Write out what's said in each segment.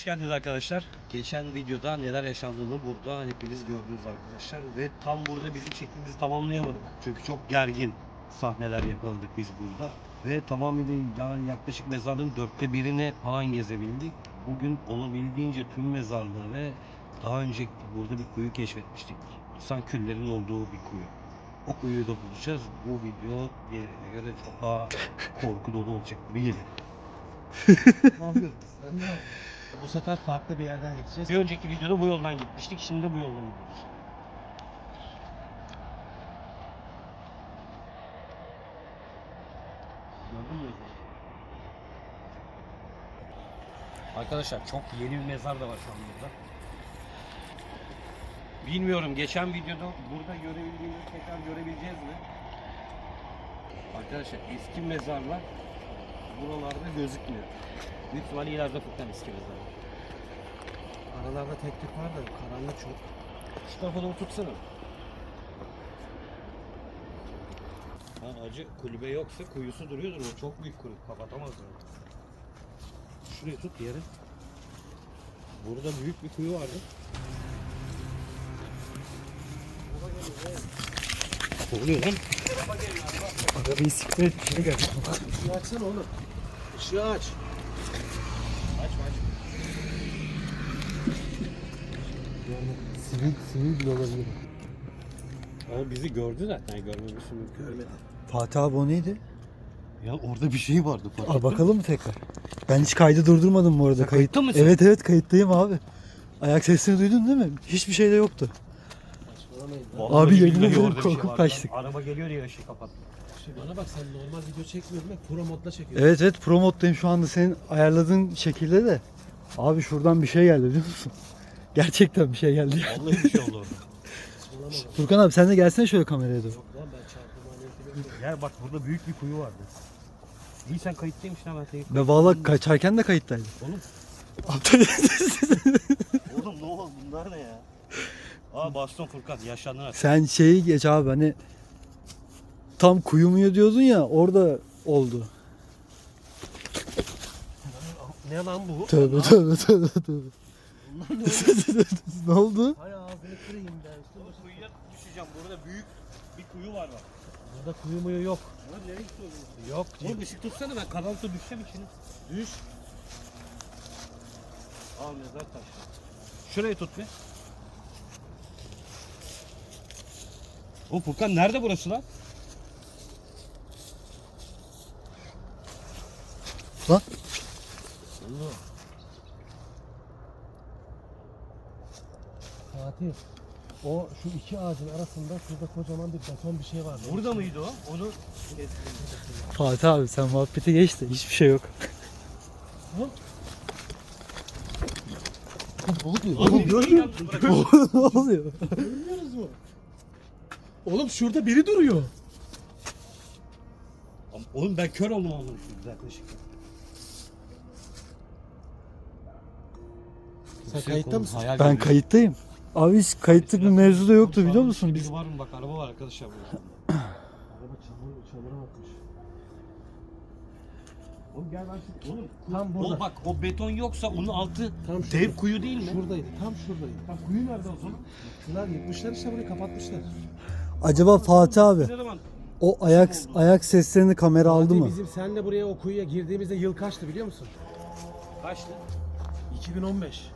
hoş geldiniz arkadaşlar. Geçen videoda neler yaşandığını burada hepiniz gördünüz arkadaşlar. Ve tam burada bizim çekimimizi tamamlayamadık. Çünkü çok gergin sahneler yakaladık biz burada. Ve tamamıyla yani yaklaşık mezarlığın dörtte birini falan gezebildik. Bugün olabildiğince tüm mezarlığı ve daha önce burada bir kuyu keşfetmiştik. İnsan küllerin olduğu bir kuyu. O kuyuyu da bulacağız. Bu video diğerine göre çok daha korku dolu olacak gibi geliyor. Ne yapıyorsun? Bu sefer farklı bir yerden gideceğiz. Bir önceki videoda bu yoldan gitmiştik. Şimdi bu yoldan gidiyoruz. Arkadaşlar çok yeni bir mezar da var şu an burada. Bilmiyorum geçen videoda burada görebildiğimiz tekrar görebileceğiz mi? Arkadaşlar eski mezarlar buralarda gözükmüyor. Büyük ihtimalle ileride Furkan eski mezarlar. Aralarda tek tük var da karanlık çok. Şu tarafa doğru tutsana. Ha acı kulübe yoksa kuyusu duruyordur o çok büyük kuyu kapatamaz yani. Şuraya tut yere. Burada büyük bir kuyu vardı. Ne oluyor lan? Arabayı siktir et bir şey geldi. Işığı açsana oğlum. Işığı aç. Açma aç. Sivil, sivil bile olabilir. Ama bizi gördü zaten görmemesi mümkün. Görmedim. Fatih abi o neydi? Ya orada bir şey vardı fark Aa, bakalım mı tekrar? Ben hiç kaydı durdurmadım bu arada. Sen Kayıt... mısın? Evet evet kayıttayım abi. Ayak sesini duydun değil mi? Hiçbir şey de yoktu. Abi, bir şey korkup vardı. kaçtık. Araba geliyor diye ışığı kapat. Bana bak sen normal video çekmiyordun bak pro modda çekiyorsun. Evet evet pro moddayım şu anda senin ayarladığın şekilde de. Abi şuradan bir şey geldi biliyor musun? Gerçekten bir şey geldi ya. Vallahi bir şey oldu orada. Saçmalama bak. Furkan abi sen de gelsene şöyle kameraya doğru. Yok lan ben çarptım hani bilmiyorum. Bak burada büyük bir kuyu vardı. İyi sen kayıttaymışsın ha ben seni. Ve valla kaçarken de kayıttaydı. Oğlum, Aptal. oğlum ne oldu bunlar ne ya? Aa baston Furkan yaşlandın artık. sen şeyi geç abi hani tam kuyu muyu diyordun ya orada oldu. Ne lan bu? Tövbe tövbe tövbe tövbe. ne oldu? Hay ağzını kırayım ben. Oğlum kuyuya düşeceğim. Burada büyük bir kuyu var bak. Burada kuyu muyu yok. Oğlum nereye gidiyorsun? Yok. Oğlum ışık tutsana ben karanlıkta düşeceğim içine. Düş. Al mezar taşı. Şurayı tut bir. O Furkan nerede burası lan? Lan. Fatih. O şu iki ağacın arasında şurada kocaman bir beton bir şey var. Burada mıydı o? Onu Fatih abi sen muhabbete geç de hiçbir şey yok. Oğlum görmüyor musun? ne oluyor? Görmüyoruz mu? Oğlum şurada biri duruyor. Oğlum ben kör oldum oğlum şu yaklaşık. Sen kayıtta mısın? Hayal Ben görüyorum. kayıttayım. Abi hiç kayıtlık bir mevzu da yoktu biliyor musun? Biz şey var mı bak araba var arkadaşlar burada. Araba çamur, çamura batmış. Oğlum gel ben şu oğlum Tam burada. O bak o beton yoksa onun altı Tam dev şurada. kuyu değil mi? Şuradaydı. Tam şuradaydı. Tam kuyu nerede o zaman? Şunlar yıkmışlar işte burayı kapatmışlar. acaba Fatih abi Ne zaman? o ayak ayak seslerini kamera aldı mı? Bizim senle buraya o kuyuya girdiğimizde yıl kaçtı biliyor musun? Kaçtı? 2015.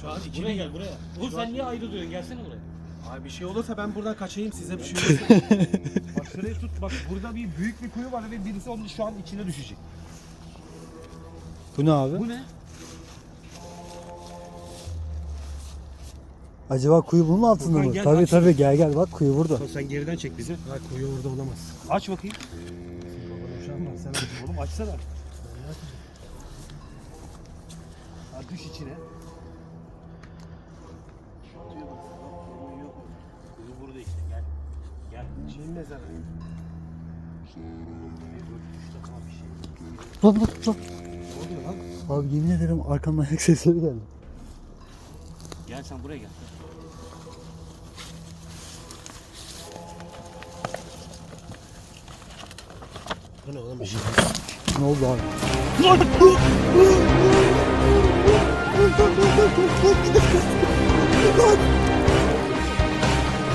Şu an Buraya gel buraya. Oğlum sen niye ayrı duruyorsun? Gelsene buraya. Abi bir şey olursa ben buradan kaçayım size bir şey olursa. Bak şurayı tut. Bak burada bir büyük bir kuyu var ve birisi onun şu an içine düşecek. Bu ne abi? Bu ne? Acaba kuyu bunun altında Furkan mı? gel, Tabii aç tabii gel gel bak kuyu burada. Sen geriden çek bizi. ha kuyu orada olamaz. Aç bakayım. Sen aç. Oğlum açsana. Ha düş içine. Mezarı. Bak bak bak. Lan? Abi yemin ederim arkamdan ayak sesleri geldi. Gel sen buraya gel. Bu ne oğlum bir şey? Ne oldu abi?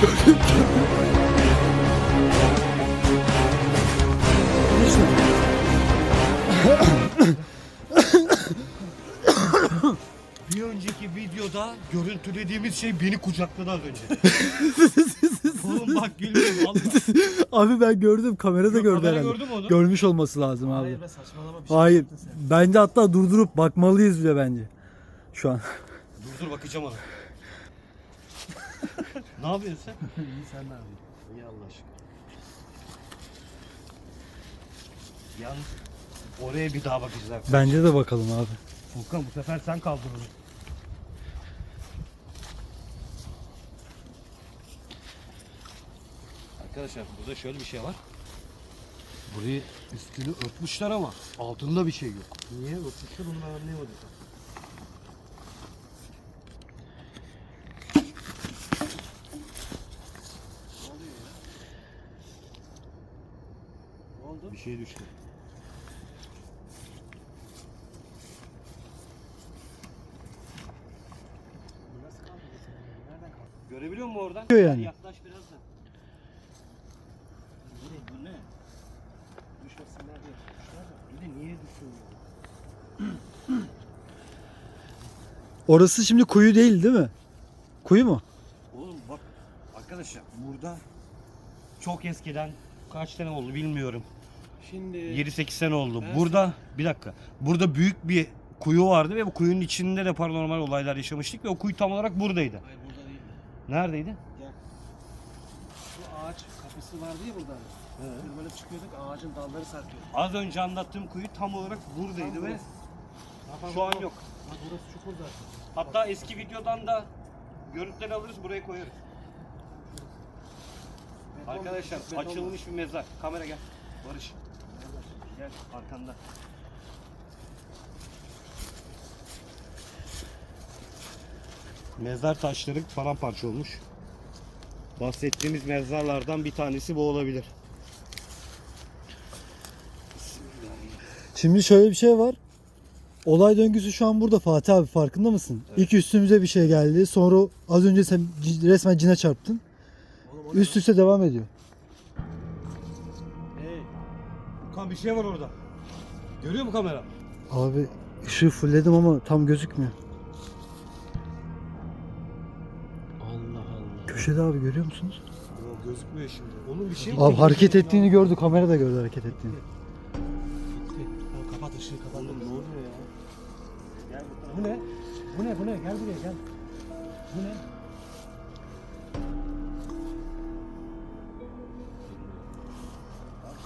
Bir videoda görüntülediğimiz şey beni kucakladı az önce. Oğlum bak gülüyorum valla. Abi ben gördüm. Kamerada gördü Kamera herhalde. gördü mü onu? Görmüş olması lazım abi. Hayır be saçmalama bir şey Hayır. yaptın sen. Bence hatta durdurup bakmalıyız bile bence. Şu an. Dur dur bakacağım ona. ne yapıyorsun sen? İyi sen ne yapıyorsun? İyi Allah aşkına. Yalnız oraya bir daha bakacağız. Bence de bakalım abi. Furkan bu sefer sen kaldır onu. Arkadaşlar burada şöyle bir şey var. Burayı üstünü örtmüşler ama altında bir şey yok. Niye örtmüşler onu ben anlayamadım. Bir şey düştü. Görebiliyor musun oradan? Görüyor yani. Yaklaş biraz da. Bu ne? Bu ne? Düşmesinler diye tutmuşlar da. Bir de niye düşüyor? Orası şimdi kuyu değil değil mi? Kuyu mu? Oğlum bak arkadaşlar burada çok eskiden kaç sene oldu bilmiyorum. Şimdi 7-8 sene oldu. Ben Burada bir dakika. Burada büyük bir kuyu vardı ve bu kuyunun içinde de paranormal olaylar yaşamıştık ve o kuyu tam olarak buradaydı. Hayır burada değil. Neredeydi? Gel. Şu ağaç kapısı vardı ya burada. Tırmanıp çıkıyorduk ağacın dalları sarkıyordu. Az önce anlattığım kuyu tam olarak buradaydı Tam ve burası. Şu an yok. Burası çukur zaten. Hatta eski videodan da görüntüleri alırız buraya koyarız. Beton- Arkadaşlar açılmış bir mezar. Kamera gel. Barış. Gel arkanda. Mezar taşları paramparça olmuş. Bahsettiğimiz mezarlardan bir tanesi bu olabilir. Şimdi şöyle bir şey var. Olay döngüsü şu an burada Fatih abi farkında mısın? İlk üstümüze bir şey geldi. Sonra az önce sen resmen cine çarptın. Oğlum Üst üste devam ediyor. Hey. Kan bir şey var orada. Görüyor mu kamera? Abi ışığı fullledim ama tam gözükmüyor. Allah Allah. Köşede abi görüyor musunuz? Yok gözükmüyor şimdi. Onun bir şey Abi hareket ettiğini gördü. Kamera da gördü hareket ettiğini. Kapat ışığı kapat. Bu ne? Bu ne? Bu ne? Gel buraya gel. Bu ne?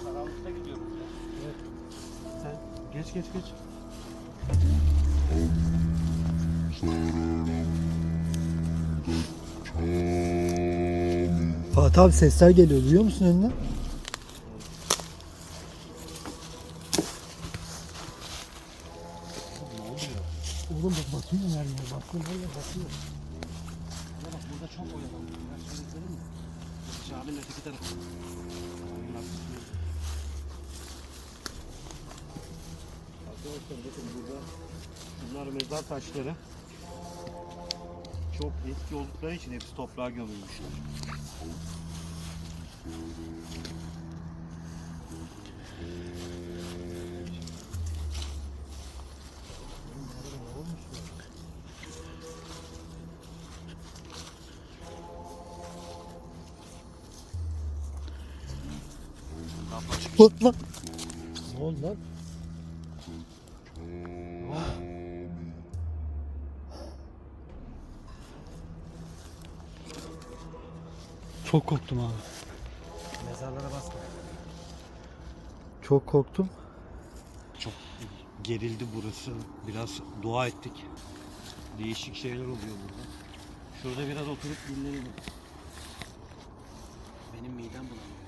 Karanlıkta gidiyoruz ya. Sen geç geç geç. Fatih abi sesler geliyor. Duyuyor musun önünden? Oğlum bak bakıyor her yer. Bakıyor. Ya bak burada çok oyalanıyor. Ben söyledim mi? Caminin öteki tarafı. Arkadaşlar bakın burada bunlar mezar taşları. Çok eski oldukları için hepsi toprağa gömülmüşler. Lan, lan. Ne oldu lan? Çok korktum abi. Mezarlara basma. Çok korktum. Çok gerildi burası. Biraz dua ettik. Değişik şeyler oluyor burada. Şurada biraz oturup dinlenelim. Benim midem bulanıyor.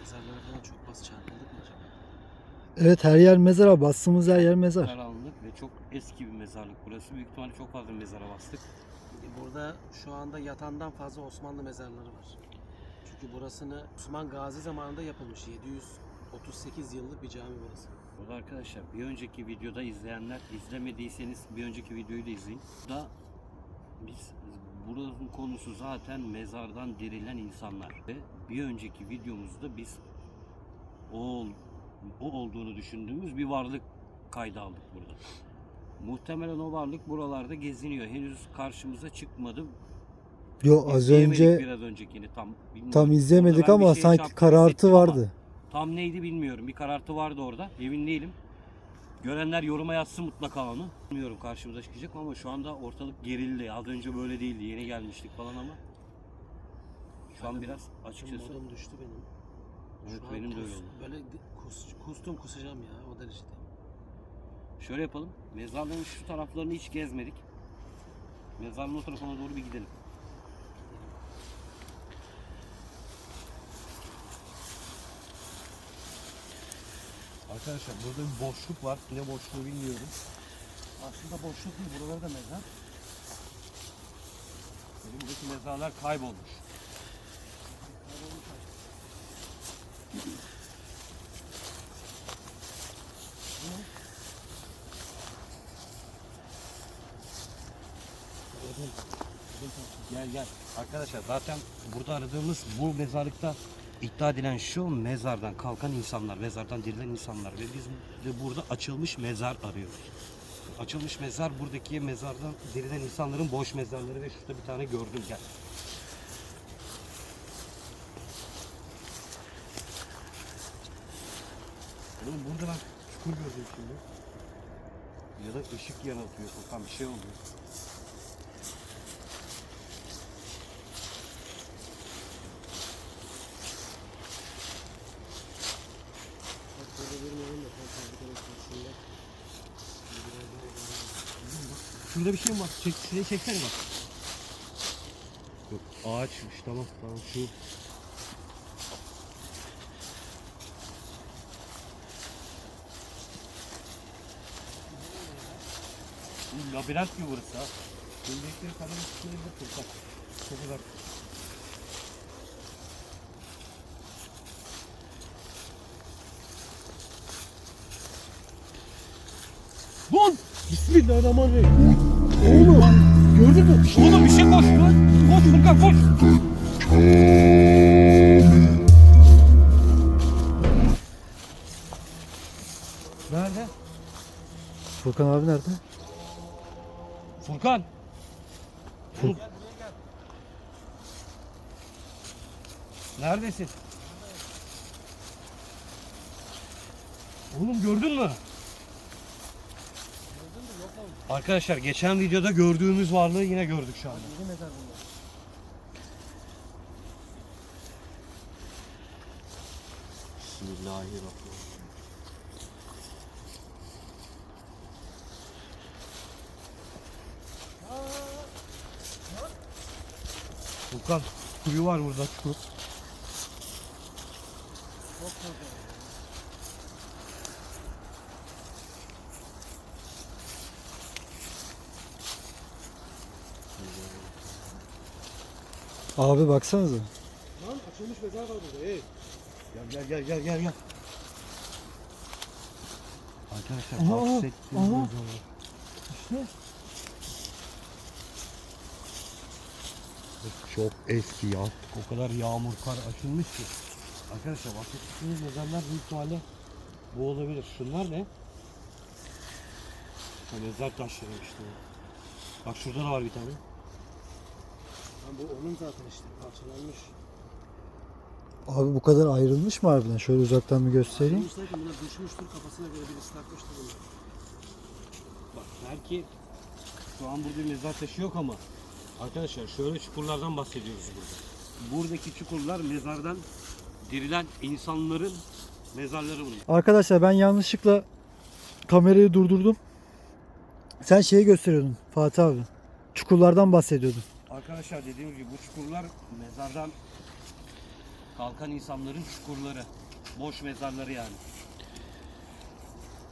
Mezarlara falan çok bas çarpıldık mı acaba? Evet her yer mezar abi. Bastığımız her yer mezar. Karanlık ve çok eski bir mezarlık burası. Büyük ihtimalle çok fazla mezara bastık. Burada şu anda yatandan fazla Osmanlı mezarları var. Çünkü burasını Osman Gazi zamanında yapılmış. 738 yıllık bir cami burası. Bu da arkadaşlar bir önceki videoda izleyenler izlemediyseniz bir önceki videoyu da izleyin. Da biz buranın konusu zaten mezardan dirilen insanlar ve bir önceki videomuzda biz o, ol- o olduğunu düşündüğümüz bir varlık kayda aldık burada. Muhtemelen o varlık buralarda geziniyor. Henüz karşımıza çıkmadı. Yo az önce biraz öncekini tam bilmiyorum. tam izlemedik ama şeye sanki karartı vardı. Tam neydi bilmiyorum. Bir karartı vardı orada. Emin değilim. Görenler yoruma yazsın mutlaka onu. Bilmiyorum karşımıza çıkacak ama şu anda ortalık gerildi. Az önce böyle değildi. Yeni gelmiştik falan ama. Şu an biraz açıkçası. Modum düştü benim. Evet, Şu an benim de öyle kus- oldu. Böyle kus, kustum kusacağım ya o derecede. Şöyle yapalım. Mezarlığın şu taraflarını hiç gezmedik. Mezarlığın o tarafına doğru bir gidelim. Arkadaşlar burada bir boşluk var. Ne boşluğu bilmiyorum. Aslında boşluk değil buraları da mezar. Buradaki mezarlar kaybolmuş. Gel gel. Arkadaşlar zaten burada aradığımız bu mezarlıkta iddia edilen şu mezardan kalkan insanlar, mezardan dirilen insanlar ve biz de burada açılmış mezar arıyoruz. Açılmış mezar buradaki mezardan dirilen insanların boş mezarları ve şurada bir tane gördüm gel. Oğlum burada ben çukur gördüm şimdi. Ya da ışık yanıltıyor. Furkan bir şey oluyor. Bak böyle durmayalım da tam fabrikanın karşısında. Şurada bir şey mi var? Çek, şurayı çeksene bak. Yok ağaçmış tamam tamam şu. Labirent gibi burası ha. Gömlekleri kadar üstüne bir tutsak. Çok uzak. Lan! Bismillahirrahmanirrahim. Oğlum! Gördün mü? Oğlum bir şey koş lan! Koş Furkan koş! Nerede? Furkan abi nerede? Furkan! Fur- Neredesin? Oğlum gördün mü? Arkadaşlar geçen videoda gördüğümüz varlığı yine gördük şu anda. Bismillahirrahmanirrahim. Furkan kuyu var burada çukur. Çok korkuyorum. Abi baksanıza. Lan açılmış mezar var burada. Hey. Gel gel gel gel gel gel. Arkadaşlar Aha, bahsettiğimiz aha. mezarlar. İşte. Çok eski ya. O kadar yağmur kar açılmış ki. Arkadaşlar bahsettiğimiz mezarlar büyük ihtimalle bu olabilir. Şunlar ne? Ha, mezar taşları işte. Bak şurada da var bir tane. Bu onun zaten işte parçalanmış. Abi bu kadar ayrılmış mı harbiden? Şöyle uzaktan bir göstereyim. Ayrılmış derken bunlar düşmüştür kafasına göre birisi takmıştır bunu. Bak belki şu an burada bir mezar taşı yok ama arkadaşlar şöyle çukurlardan bahsediyoruz burada. Buradaki çukurlar mezardan dirilen insanların mezarları bunlar. Arkadaşlar ben yanlışlıkla kamerayı durdurdum. Sen şeyi gösteriyordun Fatih abi. Çukurlardan bahsediyordun. Arkadaşlar dediğim gibi bu çukurlar mezardan kalkan insanların çukurları. Boş mezarları yani.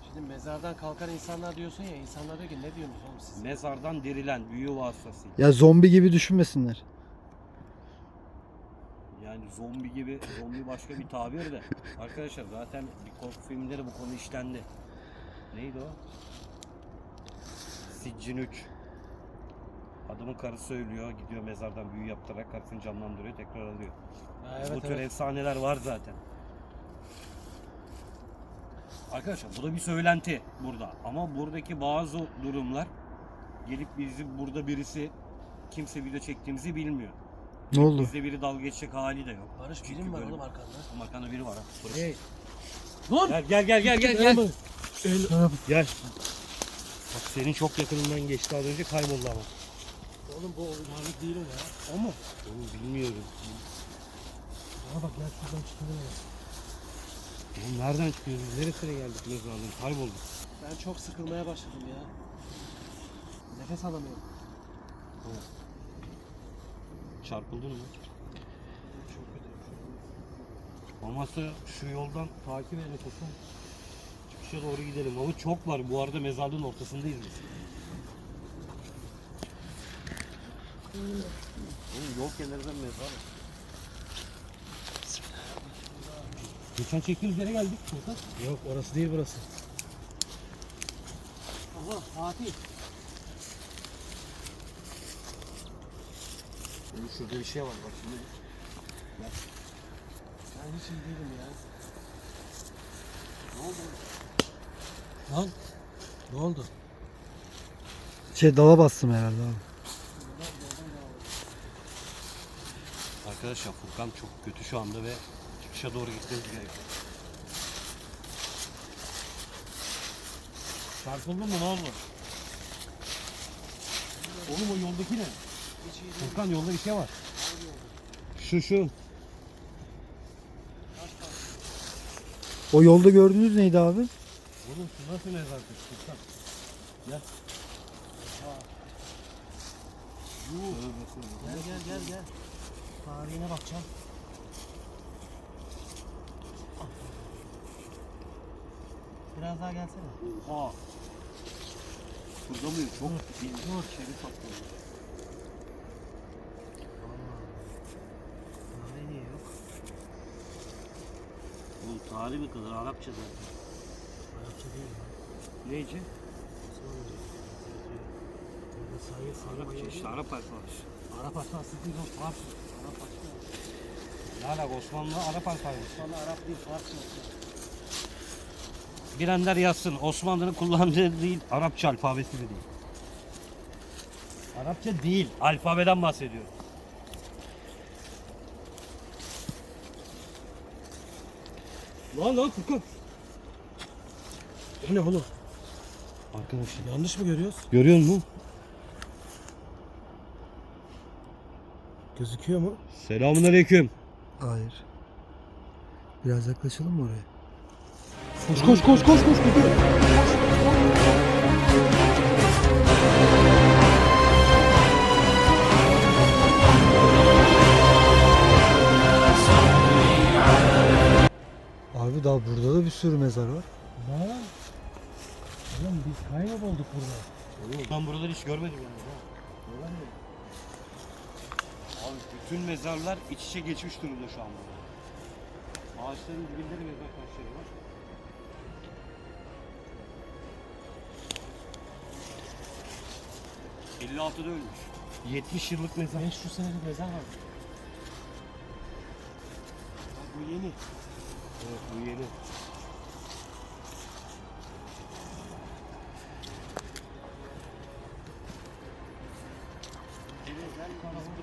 Şimdi mezardan kalkan insanlar diyorsun ya insanlar diyor ki ne diyorsunuz oğlum siz? Mezardan dirilen büyü vasıtasıyla. Ya zombi gibi düşünmesinler. Yani zombi gibi, zombi başka bir tabir de. Arkadaşlar zaten bir korku filmleri bu konu işlendi. Neydi o? Siccin 3. Adamın karısı söylüyor, gidiyor mezardan büyü yaptırarak karısını canlandırıyor, tekrar alıyor. Ha, bu evet tür evet. efsaneler var zaten. Arkadaşlar bu da bir söylenti burada. Ama buradaki bazı durumlar gelip bizi burada birisi kimse video çektiğimizi bilmiyor. Ne oldu? Bizde biri dalga geçecek hali de yok. Barış Çünkü birim var böyle- oğlum arkanda. Makanda biri var ha. Barış. Hey. Dur. Gel gel gel gel gel gel. Gel. Bak senin çok yakınından geçti az önce kayboldu ama. Oğlum bu varlık değil o ya. O mu? Oğlum bilmiyorum. Bana bak gel şuradan çıkıyor. Oğlum nereden çıkıyoruz? Neresine geldik mezarlığın? Kaybolduk. Ben çok sıkılmaya başladım ya. Nefes alamıyorum. Çarpıldın mı? Çok kötü. Olmazsa şu yoldan takip edelim Tosun. Çıkışa doğru gidelim ama çok var. Bu arada mezarlığın ortasındayız biz. Oğlum yol kenarında mezar. Geçen çektiğimiz yere geldik Sultan. Yok orası değil burası. Aha Fatih. Oğlum şurada bir şey var bak şimdi. Ben hiç iyi değilim ya. Ne oldu? Lan. Ne oldu? Şey dala bastım herhalde abi. Arkadaşlar Furkan çok kötü şu anda ve çıkışa doğru gitmemiz gerekiyor. Çarpıldın mı ne oldu? Oğlum o yoldaki ne? Furkan yolda bir şey var. Şu şu. O yolda gördüğünüz neydi abi? Oğlum şu nasıl taşı Furkan? Gel. Gel gel gel gel. Tarihine bakacağım. Biraz daha gelsene. Oha. Şurada mıyız? Çok bilmiyorum. Şerif atladı. Tarih niye yok? Oğlum tarih mi kadar? Arapça zaten. Arapça değil ya. Burada sayı Arapça işte Arap alfabesi. Arap alfabesi değil o Farsça. Arap başka. Ne alaka Osmanlı Arap alfabesi. Osmanlı Arap değil Farsça. Bilenler yazsın. Osmanlı'nın kullandığı değil, Arapça alfabesi de değil. Arapça değil, alfabeden bahsediyorum. Lan lan Furkan. Bu ne oğlum? Arkadaşlar. Yanlış mı görüyoruz? Görüyor musun? Gözüküyor mu? Selamun aleyküm. Hayır. Biraz yaklaşalım mı oraya? Koş koş koş koş koş gidiyor. Abi daha burada da bir sürü mezar var. Lan. Oğlum biz kaybolduk burada. Ben buraları hiç görmedim yani. Abi bütün mezarlar iç içe geçmiş durumda şu anda. Ağaçların dibinde de mezar taşları var. ...56'da ölmüş. 70 yıllık mezar. 500 senelik mezar var. Bak bu yeni. Evet bu yeni.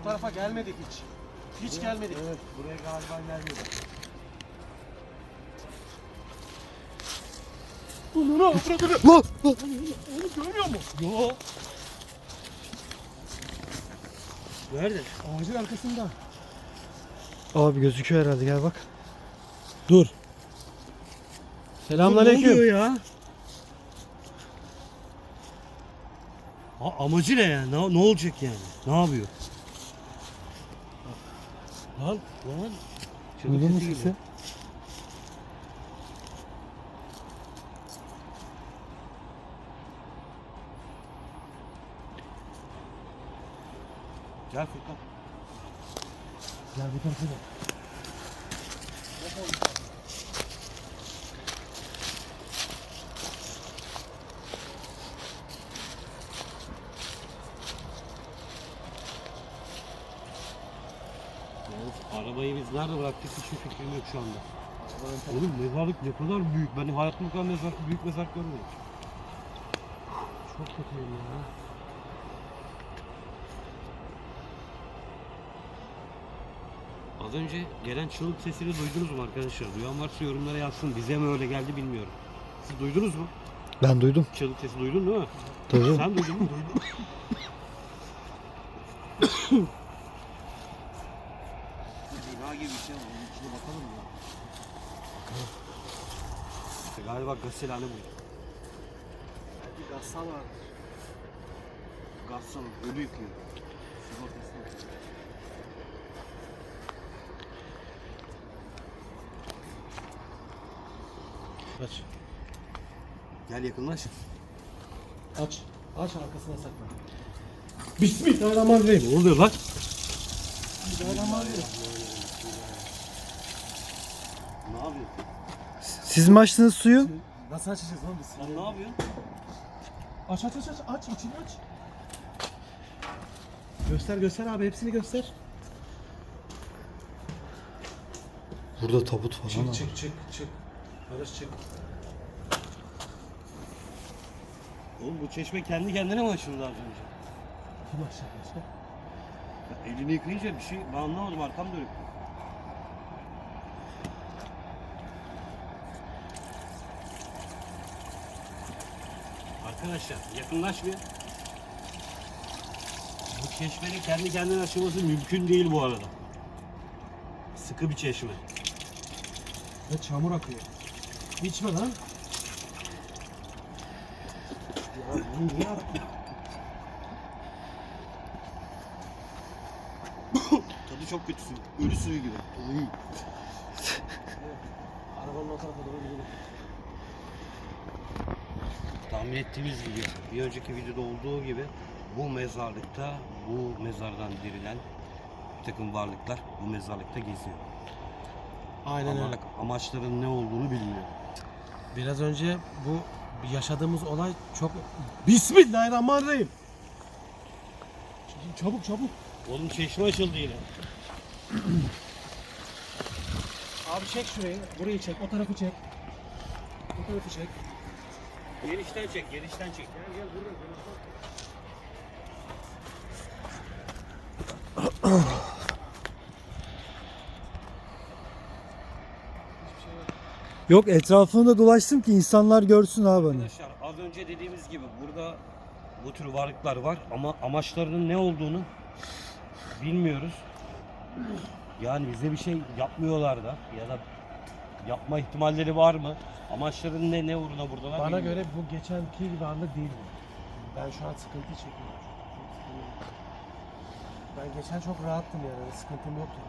Bu tarafa gelmedik hiç. Hiç gelmedik. Evet buraya galiba gelmedi. Bunu avradını. Lan! lan! Oğlum görmüyor mu? Yo. Nerede? Ağacın arkasında. Abi gözüküyor herhalde gel bak. Dur. Ne oluyor ya? Ha, amacı ne yani? Ne, ne olacak yani? Ne yapıyor? Lan. Lan. Duydun mu sesi. Gel Furkan. Gel bu tarafa gel. Of, arabayı biz nerede bıraktık hiçbir fikrim yok şu anda. Oğlum mezarlık ne kadar büyük. Ben hayatımda bu kadar mezar, büyük mezar görmedim. Çok kötüyüm ya. Az önce gelen çığlık sesini duydunuz mu arkadaşlar? Duyan varsa yorumlara yazsın. Bize mi öyle geldi bilmiyorum. Siz duydunuz mu? Ben duydum. Çığlık sesi duydun değil mi? Duydum. Sen duydun mu? Duydum. Bina gibi bir şey var. Onun içine bakalım ya. Galiba gazetehane bu. Bir gassal vardır. Gassal ölü yıkıyor. Sigortası yok. Aç. Gel yakınlaş. Aç. Aç arkasına sakla. Bismillahirrahmanirrahim. Ne oluyor lan? Bismillahirrahmanirrahim. Ne yapıyorsun? Siz mi açtınız suyu? Nasıl açacağız lan biz? Sen ne yapıyorsun? Aç aç aç aç aç içini aç. Göster göster abi hepsini göster. Burada tabut falan Çık var. çık çık çık. Barış çık. Oğlum bu çeşme kendi kendine mi açıldı az önce? Kim aşağı başka? Ya elini yıkayınca bir şey ben anlamadım arkam dönük. Arkadaşlar yakınlaş bir. Bu çeşmenin kendi kendine açılması mümkün değil bu arada. Sıkı bir çeşme. Ve çamur akıyor. İçme lan. Ya bunu niye attın? Tadı çok kötü suyu. Ölü suyu gibi. Arabanın o tarafa doğru gidelim. Tahmin ettiğimiz gibi bir önceki videoda olduğu gibi bu mezarlıkta bu mezardan dirilen bir takım varlıklar bu mezarlıkta geziyor. Aynen Ama öyle. amaçların ne olduğunu bilmiyor. Biraz önce bu yaşadığımız olay çok... Bismillahirrahmanirrahim. Çabuk çabuk. Oğlum çeşme açıldı yine. Abi çek şurayı. Burayı çek. O tarafı çek. O tarafı çek. Genişten çek, genişten çek. Gel gel. Hiçbir şey yok. Yok etrafını da dolaştım ki insanlar görsün abi. Arkadaşlar az önce dediğimiz gibi burada bu tür varlıklar var ama amaçlarının ne olduğunu bilmiyoruz. Yani bize bir şey yapmıyorlar da ya da yapma ihtimalleri var mı? Amaçların ne ne uğruna buradalar? Bana bilmiyorum. göre bu geçenki varlık değil bu. Ben şu an sıkıntı çekiyorum. Çok sıkıntı. Ben geçen çok rahattım yani. Sıkıntım yoktu.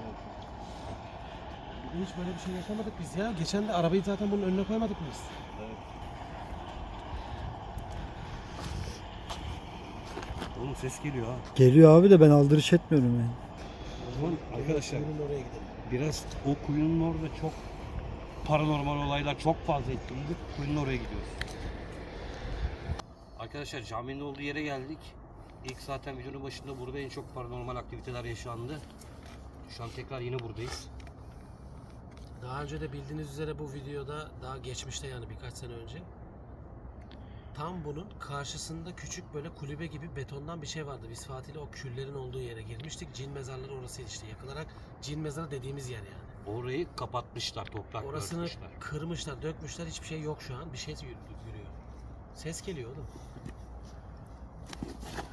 Bugün hiç böyle bir şey yaşamadık biz ya. Geçen de arabayı zaten bunun önüne koymadık mı biz? Oğlum ses geliyor ha. Geliyor abi de ben aldırış etmiyorum yani. O zaman arkadaşlar oraya gidelim. biraz o kuyunun orada çok paranormal olaylar çok fazla etkiliydi. Kuyunun oraya gidiyoruz. Arkadaşlar caminin olduğu yere geldik. İlk zaten videonun başında burada en çok paranormal aktiviteler yaşandı. Şu an tekrar yine buradayız. Daha önce de bildiğiniz üzere bu videoda daha geçmişte yani birkaç sene önce tam bunun karşısında küçük böyle kulübe gibi betondan bir şey vardı. Biz Fatih'le o küllerin olduğu yere girmiştik. Cin mezarları orasıydı işte. Yakılarak cin mezarı dediğimiz yer yani. Orayı kapatmışlar, toprak Orasını örtmüşler. kırmışlar, dökmüşler. Hiçbir şey yok şu an. Bir şey yürü- yürüyor. Ses geliyor oğlum.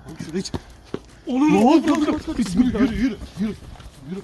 Oğlum şuraya çık. Olur. Bismillah. Yürü yürü yürü.